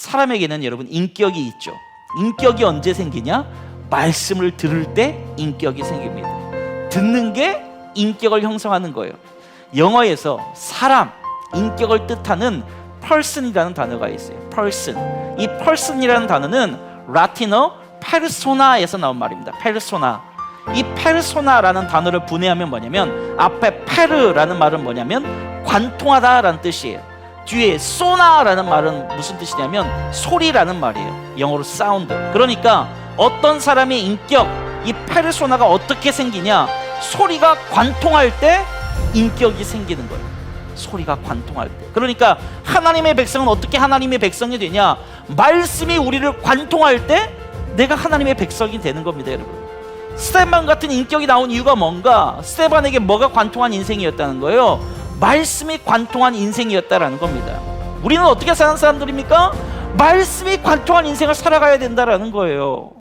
사람에게는 여러분 인격이 있죠. 인격이 언제 생기냐? 말씀을 들을 때 인격이 생깁니다. 듣는 게 인격을 형성하는 거예요. 영어에서 사람, 인격을 뜻하는 person이라는 단어가 있어요. person. 이 person이라는 단어는 라틴어 페르소나에서 나온 말입니다. 페르소나. 이 페르소나라는 단어를 분해하면 뭐냐면 앞에 페르라는 말은 뭐냐면 관통하다라는 뜻이에요. 뒤에 소나라는 말은 무슨 뜻이냐면 소리라는 말이에요. 영어로 사운드. 그러니까 어떤 사람의 인격, 이 페르소나가 어떻게 생기냐? 소리가 관통할 때 인격이 생기는 거예요. 소리가 관통할 때. 그러니까 하나님의 백성은 어떻게 하나님의 백성이 되냐? 말씀이 우리를 관통할 때 내가 하나님의 백성이 되는 겁니다, 여러분. 스테반 같은 인격이 나온 이유가 뭔가? 스테반에게 뭐가 관통한 인생이었다는 거예요? 말씀이 관통한 인생이었다라는 겁니다. 우리는 어떻게 사는 사람들입니까? 말씀이 관통한 인생을 살아가야 된다라는 거예요.